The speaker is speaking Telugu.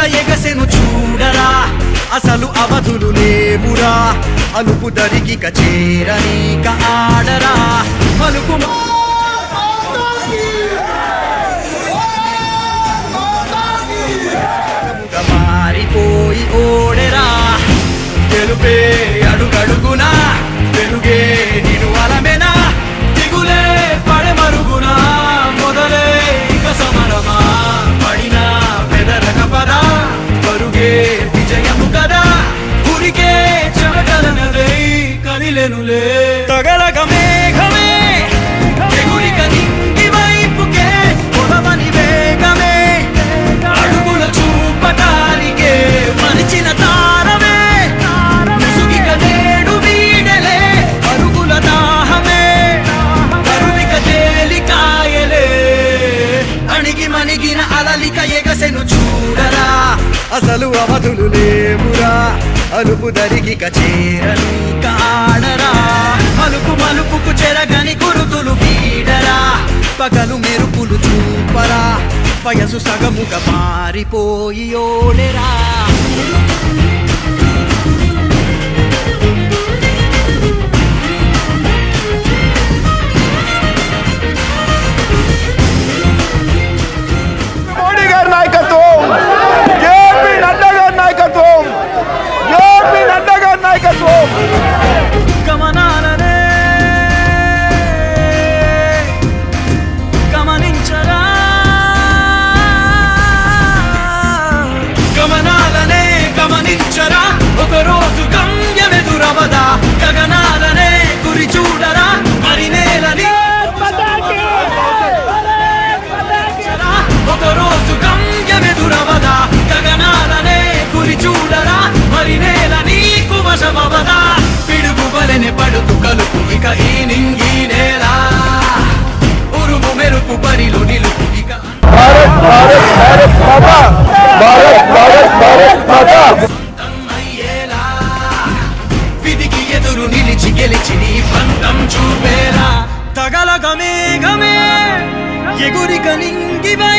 అలలిక ఎగసెను చూడరా. అసలు అవధులు లేవురా. అలుపు దరిగిక చేరనీక ఆడరా. పలుకు మారిపోయి ఓడెరా. తెలుపే అడుగడుగునా. తెలుగే కదిలెనులే మేఘమే ఎగురిక నింగి వైపుకే పొడవని వేగమే. అడుగుల చూపటానికే మరిచిన తారమే. ముసుగిక నేడు వీడలే అరుగుల దాహమే. కరువిక తేలికాయలే అణిగి మణిగిన అలలిక ఎగసెను చూడరా. అసలు అవధులు లేవురా అలుపు దరిగి చేరని పగలు మెరుపులు చూపరా. వయసు సగముగా పారిపోయి ఓడెరా. చూపేలా తగలగ